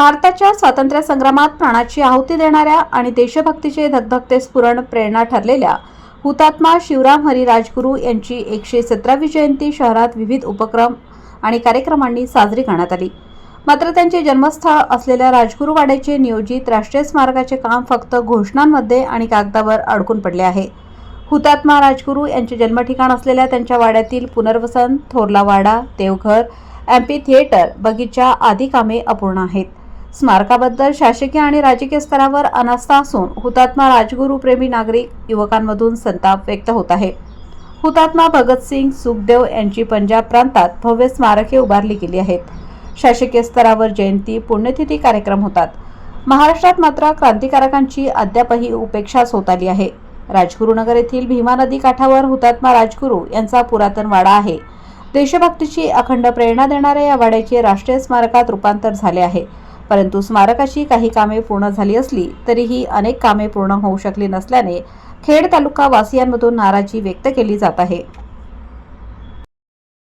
भारताच्या स्वातंत्र्य संग्रामात प्राणाची आहुती देणाऱ्या आणि देशभक्तीचे धगधगते स्फुरण प्रेरणा ठरलेल्या हुतात्मा शिवराम हरी राजगुरू यांची एकशे सतरावी जयंती शहरात विविध उपक्रम आणि कार्यक्रमांनी साजरी करण्यात आली. मात्र त्यांचे जन्मस्थळ असलेल्या राजगुरुवाड्याचे नियोजित राष्ट्रीय स्मारकाचे काम फक्त घोषणांमध्ये आणि कागदावर अडकून पडले आहे. हुतात्मा राजगुरू यांचे जन्मठिकाण असलेल्या त्यांच्या वाड्यातील पुनर्वसन थोरला वाडा देवघर एम्पी थिएटर बगीचा आदी कामे अपूर्ण आहेत. स्मारकाबद्दल शासकीय आणि राजकीय स्तरावर अनास्था असून हुतात्मा राजगुरू प्रेमी नागरिक युवकांमधून संताप व्यक्त होत आहे. हुतात्मा भगतसिंग सुखदेव यांची पंजाब प्रांतात भव्य स्मारके उभारली गेली आहेत. शासकीय स्तरावर जयंती पुण्यतिथी कार्यक्रम होतात. महाराष्ट्रात मात्र क्रांतिकारकांची अद्यापही उपेक्षाच होत आली आहे. राजगुरुनगर येथील भीमा नदी काठावर हुतात्मा राजगुरू यांचा पुरातन वाडा आहे. देशभक्तीची अखंड प्रेरणा देणाऱ्या या वाड्याचे राष्ट्रीय स्मारकात रूपांतर झाले आहे. परंतु स्मारकाची काही कामे पूर्ण झाली असली तरीही अनेक कामे पूर्ण होऊ शकली नसल्याने खेड तालुका वासियांमधून नाराजी व्यक्त केली जात आहे.